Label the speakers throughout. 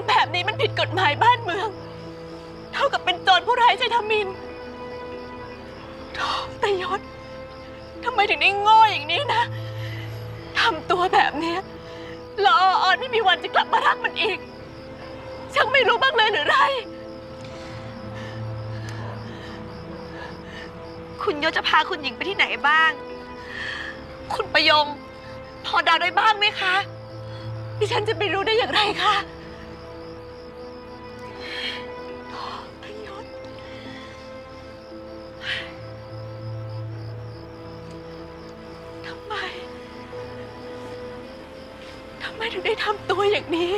Speaker 1: ำแบ
Speaker 2: บนี้มันผิดกฎหมา
Speaker 1: ยบ้านเมือง เท่ากับเป็นโจรผู้ร้ายใจทมินโธ่ตยศทำไมถึงได้โง่อย่างนี้นะทำตัวแบบนี้ละอออนไม่มีวันจะกลับมารักมันอีก ช่างไม่รู้บ้างเลยหรือไร
Speaker 3: คุณยศจะพาคุณหญิงไปที่ไหนบ้าง
Speaker 1: คุณประยง พอเดาได้บ้างไหมคะ ดิฉันจะไปรู้ได้อย่างไรคะ มถึงได้ทำตัวอย่างนี้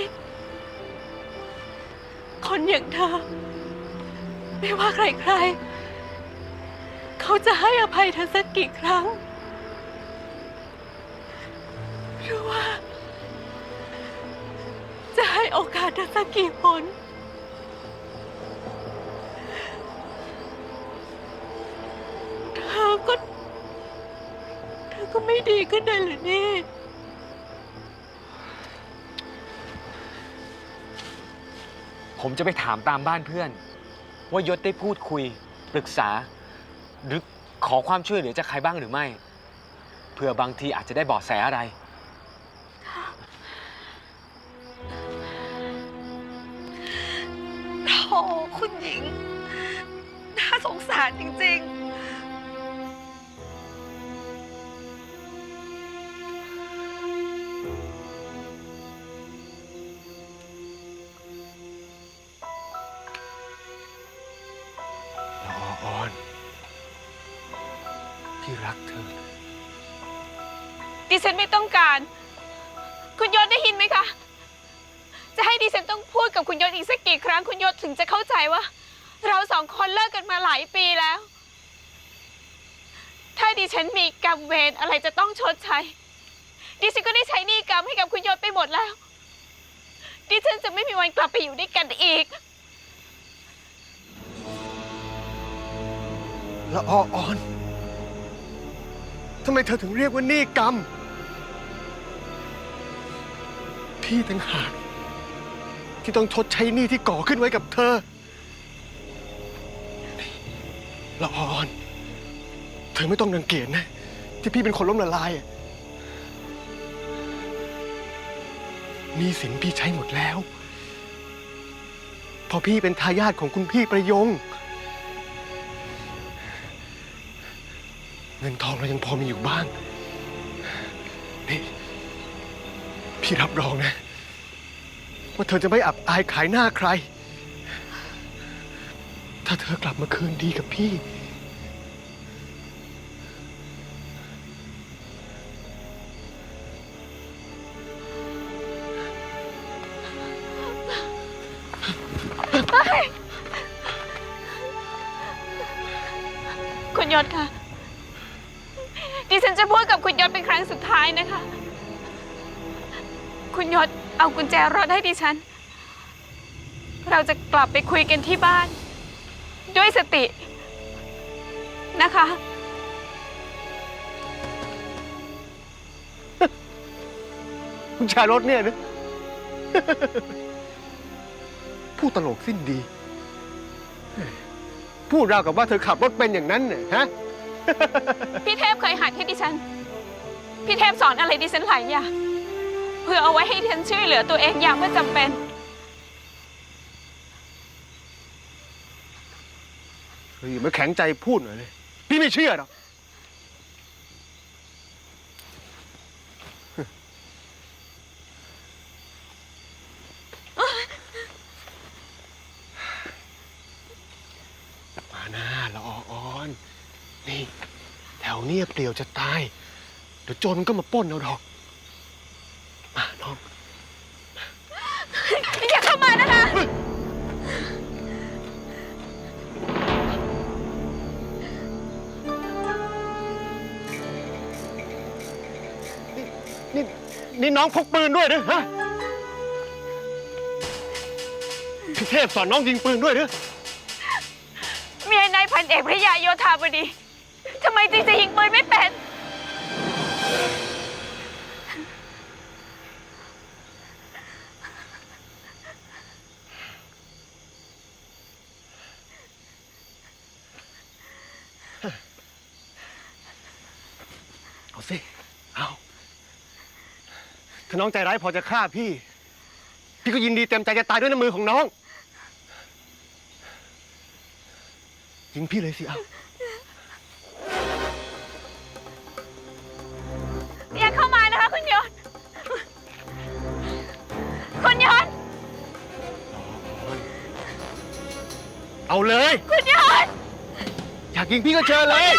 Speaker 1: คนอย่างเธอ ไม่ว่าใครๆ เขาจะให้อภัยเธอสักกี่ครั้ง หรือว่า จะให้โอกาสเธอสักกี่ผลเธอก็ เธอก็ไม่ดีขึ้นเลยหรือนี่
Speaker 4: ผมจะไปถามตามบ้านเพื่อน ว่ายศได้พูดคุย ปรึกษา หรือขอความช่วยเหลือจากใครบ้างหรือไม่ เพื่อบางทีอาจจะได้เบาะแสอะไร
Speaker 3: โธ่คุณหญิง น่าสงสารจริง
Speaker 4: ๆ รักเธอ
Speaker 1: ดิฉันไม่ต้องการ คุณยศได้ยินไหมคะ จะให้ดิฉันต้องพูดกับคุณยศอีกสักกี่ครั้งคุณยศถึงจะเข้าใจว่า เราสองคนเลิกกันมาหลายปีแล้ว ถ้าดิฉันมีกรรมเวรอะไรจะต้องชดใช้ ดิฉันก็ได้ใช้หนี้กรรมให้กับคุณยศไปหมดแล้ว ดิฉันจะไม่มีวันกลับไปอยู่ด้วยกันอีก
Speaker 5: ละออออน ทำไมเธอถึงเรียกว่าหนี่กรรม พี่ต่างหากที่ต้องชดใช้หนี้ที่ก่อขึ้นไว้กับเธอละอออน เธอไม่ต้องรังเกียจนะ ที่พี่เป็นคนล้มละลายหนี้สินพี่ใช้หมดแล้ว พอพี่เป็นทายาทของคุณพี่ประยง งินทองเรายังพอมีอยู่บ้าง นี่ พี่รับรองนะ ว่าเธอจะไม่อับอายขายหน้าใคร ถ้าเธอกลับมาคืนดีกับพี่
Speaker 1: คุณยศค่ะ ดิฉันจะพูดกับคุณยศเป็นครั้งสุดท้ายนะคะ คุณยศเอากุญแจรถให้ดิฉัน เราจะกลับไปคุยกันที่บ้าน ด้วยสตินะคะ
Speaker 5: คุณชายรถเนี่ยนะพูดตลกสิ้นดี พูดราวกับว่าเธอขับรถเป็นอย่างนั้นเนี่ยฮะ
Speaker 1: พี่ ฉัน พี่เทพสอนอะไรดิฉันหลายอย่างเพื่อเอาไว้ให้ฉันช่วยเหลือตัวเองอย่างเมื่อจำเป็น
Speaker 5: เฮ้ยไมาแข็งใจพูดหน่อยเลย พี่ไม่เชื่อหรอก มาหน้าละออออนนี่ แถวเนี้ยเปลี่ยวจะตาย เดี๋ยวโจรมันก็มาปล้นเอาดอกมาน้อง
Speaker 1: อย่าเข้ามานะคะ
Speaker 5: นี่นี่น้องพกปืนด้วยหรือฮะพี่เทพสอนน้องยิงปืนด้วยหรือ
Speaker 1: เมียนายพันเอกพระยาโยธาบดี ทำไมจริงจะยิงปืนไม่เป็น เอา
Speaker 5: สิ เอา ถ้าน้องใจร้ายพอจะฆ่าพี่ พี่ก็ยินดีเต็มใจจะตายด้วยน้ำมือของน้อง ยิงพี่เลยสิ เอา
Speaker 1: คุณยนคุณยน
Speaker 5: เอาเลย
Speaker 1: คุณยศ
Speaker 5: อยากยิงพี่ก็เชิญเลย